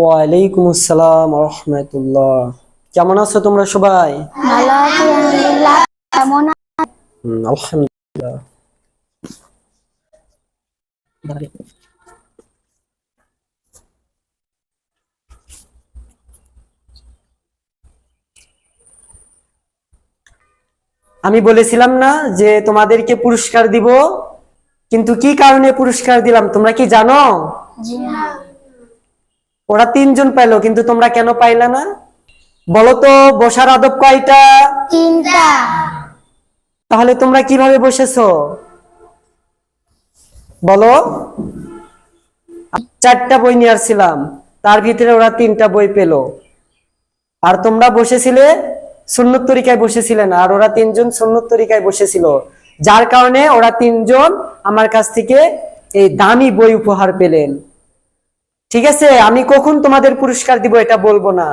ওয়ালাইকুম আসসালাম রহমতুল্লাহ। কেমন আছো তোমরা সবাই? আলহামদুলিল্লাহ। আমি বলেছিলাম না যে তোমাদেরকে পুরস্কার দিব, কিন্তু কি কারণে পুরস্কার দিলাম তোমরা কি জানো? না ওরা তিনজন পাইলো কিন্তু তোমরা কেন পাইলা না? বলো তো বসার আদব কয়টা? তিনটা। তাহলে তোমরা কীভাবে বসেছো? বলো। চারটা বই নিয়ে আসছিলাম তার ভিতরে ওরা তিনটা বই পেল। আর তোমরা বসেছিলে সুন্নত তরিকায় বসেছিলে না আর ওরা তিনজন সুন্নত তরিকায় বসেছিল। যার কারণে ওরা তিনজন আমার কাছ থেকে এই দামি বই উপহার পেলেন। ঠিক আছে আমি কখন তোমাদের পুরস্কার দিব এটা বলব না।